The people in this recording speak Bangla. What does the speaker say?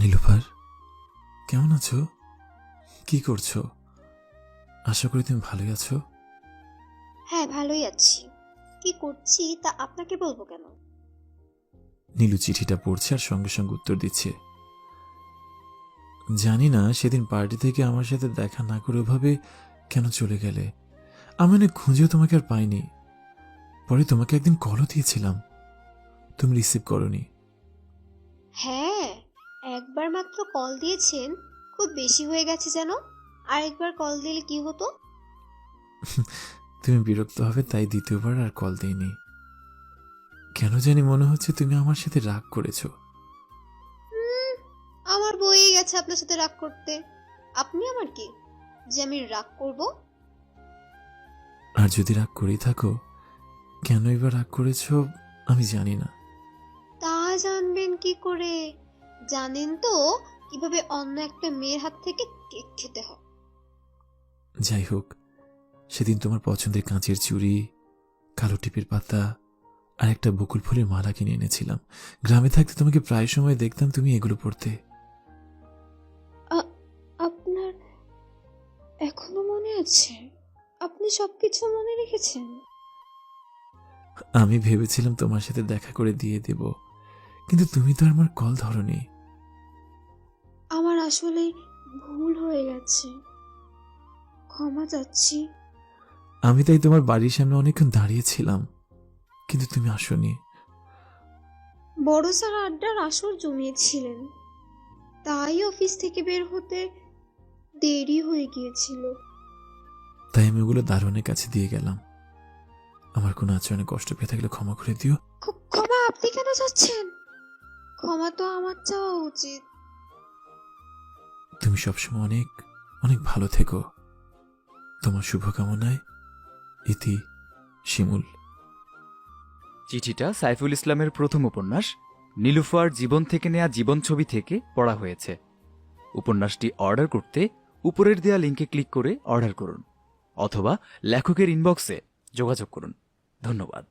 নীলুফার কেমন আছো? কি করছ? আশা করি তুমি ভালোই আছো। হ্যাঁ ভালোই আছি। কি করছি তা আপনাকে বলব কেন? নীলু চিঠিটা পড়ছে আর সঙ্গে সঙ্গে উত্তর দিচ্ছে। জানি না সেদিন পার্টি থেকে আমার সাথে দেখা না করে ওভাবে কেন চলে গেলে? আমি অনেক খুঁজেও তোমাকে আর পাইনি। পরে তোমাকে একদিন কলও দিয়েছিলাম। তুমি রিসিভ করনি। হ্যাঁ একবার মাত্র কল দিয়েছেন খুব বেশি হয়ে গেছে যেন। আরেকবার কল দিলে কি হতো? তুমি বিরক্ত হবে তাই দ্বিতীয়বার আর কল দিইনি। কেন জানি মনে হচ্ছে তুমি আমার সাথে রাগ করেছ। আমার বইয়ে গেছে আপনার সাথে রাগ করতে। আপনি আমার কি? যে আমি রাগ করব? আর যদি রাগ করেই থাকো কেন এবার রাগ করেছ আমি জানি না। তা জানবেন কি করে? জানেন তো কীভাবে অন্য একটা মেয়ের হাত থেকে কেক খেতে হয়। যাই হোক সেদিন তোমার পছন্দের কাঁচের চুড়ি কালো টিপের পাতা আর একটা বকুল ফুলের মালা কিনে এনেছিলাম। গ্রামে থাকতে তোমাকে প্রায় সময় দেখতাম তুমি এগুলো পড়তে আপনার এখনও মনে আছে? আপনি সবকিছু মনে রেখেছেন? আমি ভেবেছিলাম তোমার সাথে দেখা করে দিয়ে দেব। কিন্তু তুমি তো আমার কল ধরনি। আমার আসলে ভুল হয়ে গেছে। ক্ষমা চাচ্ছি। আমি তাই তোমার বাড়ির সামনে অনেকক্ষণ দাঁড়িয়েছিলাম কিন্তু তুমি আসোনি। বড় স্যার আড্ডার আসর জমিয়েছিলেন। তাই অফিস থেকে বের হতে দেরি হয়ে গিয়েছিল। তাই আমি ওগুলো দারোয়ানের কাছে দিয়ে গেলাম। আমার কোনো আচরণে কষ্ট পেয়ে থাকলে ক্ষমা করে দিও। ক্ষমা আপনি কেন চাচ্ছেন? ক্ষমা তো আমার চাওয়া উচিত। তুমি সবসময় অনেক অনেক ভালো থেকো। তোমার শুভকামনায় ইতি শিমুল। চিঠিটা সাইফুল ইসলামের প্রথম উপন্যাস নীলুফার জীবন থেকে নেয়া জীবন ছবি থেকে পড়া হয়েছে। উপন্যাসটি অর্ডার করতে উপরের দেয়া লিঙ্কে ক্লিক করে অর্ডার করুন অথবা লেখকের ইনবক্সে যোগাযোগ করুন। ধন্যবাদ।